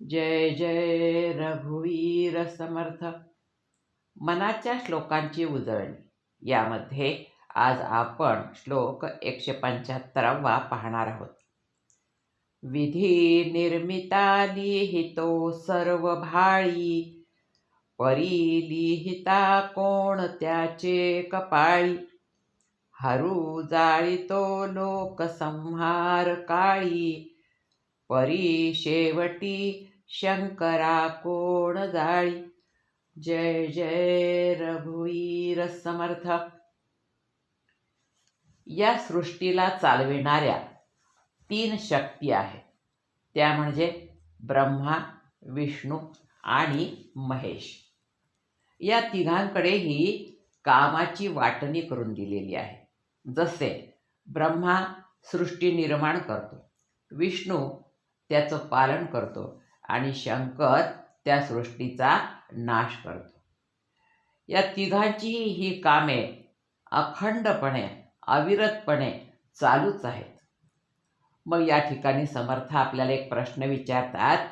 जय जय रघुवीर समर्थ. मनाच्या श्लोकांची उजळणी. यामध्ये आज आपण श्लोक एकशे पंच्याहत्तरावा पाहणार आहोत. विधी निर्मिता लिहितो सर्व भाळी परी लिहिता कोण त्याचे कपाळी. हरू जाळीतो लोक संहार काळी परी शेवटी शंकरा कोण जाळी जय जय रघुवीर समर्थ या सृष्टीला चालविणाऱ्या तीन शक्ती आहेत. त्या म्हणजे ब्रह्मा विष्णू आणि महेश. या तिघांकडेही कामाची वाटणी करून दिलेली आहे. जसे ब्रह्मा सृष्टी निर्माण करतो विष्णू त्याचं पालन करतो आणि शंकर त्या सृष्टीचा नाश करतो. या तिघांचीही ही कामे अखंडपणे अविरतपणे चालूच आहेत. मग या ठिकाणी समर्थ आपल्याला एक प्रश्न विचारतात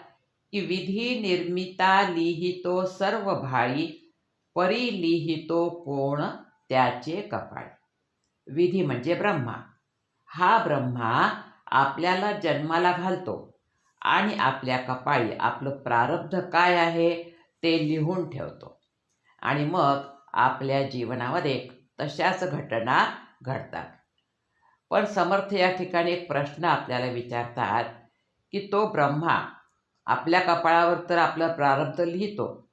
की विधी निर्मिता लिहितो सर्व भाळी परी लिहितो कोण त्याचे कपाळ? विधी म्हणजे ब्रह्मा. हा ब्रह्मा आपल्याला जन्माला घालतो. आणि आपल्या कपाळी आपलं प्रारब्ध काय आहे ते लिहून ठेवतो. आणि मग आपल्या जीवनामध्ये तशाच घटना घडतात. पण समर्थ या ठिकाणी एक प्रश्न आपल्याला विचारतात की तो ब्रह्मा आपल्या कपाळावर तर आपलं प्रारब्ध लिहितो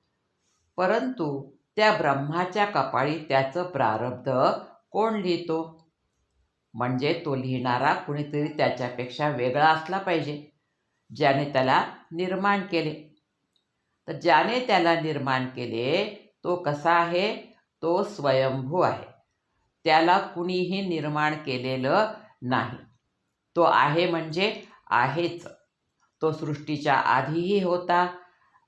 परंतु त्या ब्रह्माच्या कपाळी त्याचं प्रारब्ध कोण लिहितो? म्हणजे तो लिहिणारा कुणीतरी त्याच्यापेक्षा वेगळा असला पाहिजे. ज्याने त्याला निर्माण केले. तर ज्याने त्याला निर्माण केले तो कसा आहे? तो स्वयंभू आहे. त्याला कुणीही निर्माण केलेलं नाही. तो आहे म्हणजे आहेच. तो सृष्टीच्या आधीही होता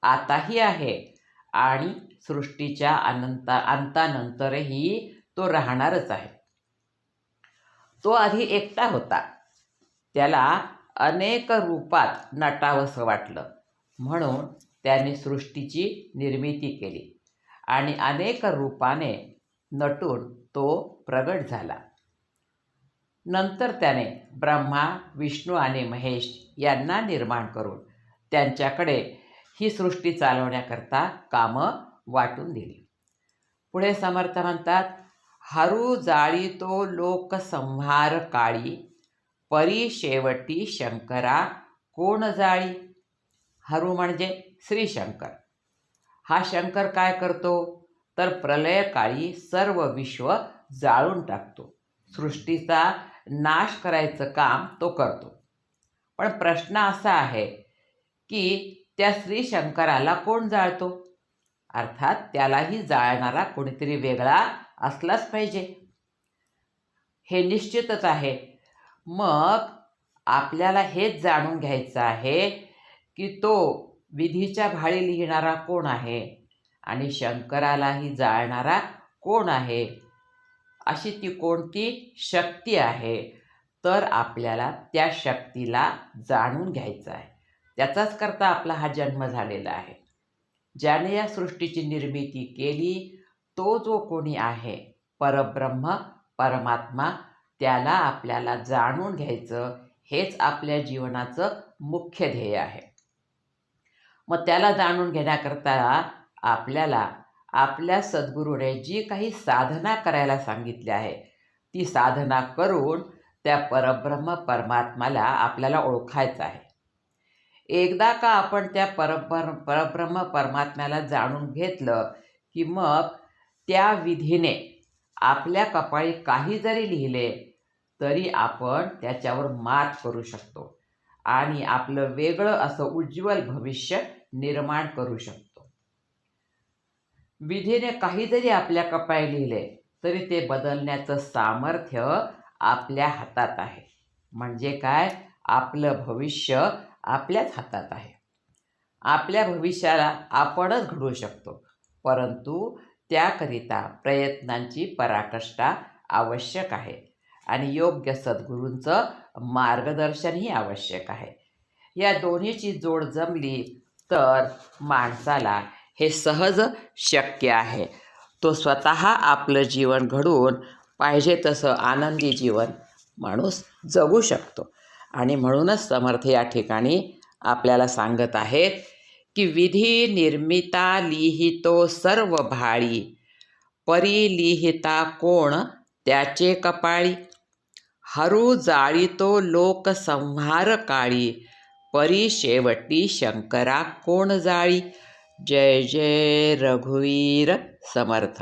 आताही आहे आणि सृष्टीच्या अनंता अंतानंतरही तो राहणारच आहे. तो आधी एकटा होता. त्याला अनेक रूपात नटावंसं वाटलं. म्हणून त्याने सृष्टीची निर्मिती केली आणि अनेक रूपाने नटून तो प्रगट झाला. नंतर त्याने ब्रह्मा विष्णू आणि महेश यांना निर्माण करून त्यांच्याकडे ही सृष्टी चालवण्याकरता कामं वाटून दिली. पुढे समर्थ म्हणतात हरू जाळी तो लोकसंहार काळी परी शेवटी शंकरा कोण जाळी? हरू म्हणजे श्री शंकर हा शंकर काय करतो? तर प्रलयकाळी सर्व विश्व जाळून टाकतो. सृष्टीचा नाश करायचं काम तो करतो. पण प्रश्न असा आहे की त्या श्री शंकराला कोण जाळतो? अर्थात त्यालाही जाळणारा कोणीतरी वेगळा असलाच पाहिजे. हे निश्चितच आहे. मग आपल्याला हेच जाणून घ्यायचं आहे की तो विधीच्या भाळी लिहिणारा कोण आहे आणि शंकरालाही जाळणारा कोण आहे? अशी ती कोणती शक्ती आहे? तर आपल्याला त्या शक्तीला जाणून घ्यायचं आहे. त्याचाच करता आपला हा जन्म झालेला आहे. ज्याने या सृष्टीची निर्मिती केली तो जो कोणी आहे परब्रह्म परमात्मा त्याला आपल्याला जाणून घ्यायचं हेच आपल्या जीवनाचं मुख्य ध्येय आहे. मग त्याला जाणून घेण्याकरता आपल्याला आपल्या सद्गुरूने जी काही साधना करायला सांगितली आहे ती साधना करून त्या परब्रह्म परमात्माला आपल्याला ओळखायचं आहे. एकदा का आपण त्या परब्र परब्रह्म परमात्म्याला जाणून घेतलं की मग त्या विधीने आपल्या कपाळी काही जरी लिहिले तरी आपण त्याच्यावर मात करू शकतो. आणि आपलं वेगळं असं उज्ज्वल भविष्य निर्माण करू शकतो. विधीने काही जरी आपल्या कपाय लिहिले तरी ते बदलण्याचं सामर्थ्य आपल्या हातात आहे. म्हणजे काय? आपलं भविष्य आपल्याच हातात आहे. आपल्या भविष्याला आपणच घडवू शकतो परंतु त्याकरिता प्रयत्नांची पराकष्टा आवश्यक आहे. आणि योग्य सद्गुरूंचं मार्गदर्शनही आवश्यक आहे. या दोन्हीची जोड जमली तर माणसाला हे सहज शक्य आहे. तो स्वतः आपलं जीवन घडवून पाहिजे तसं आनंदी जीवन माणूस जगू शकतो. आणि म्हणूनच समर्थ या ठिकाणी आपल्याला सांगत आहेत की विधी निर्मिता लिहितो सर्व भाळी परी लिहिता कोण त्याचे कपाळी. हरू जाळीतो लोक संहार काळी परी शेवटी शंकरा कोण जाळी? जय जय रघुवीर समर्थ.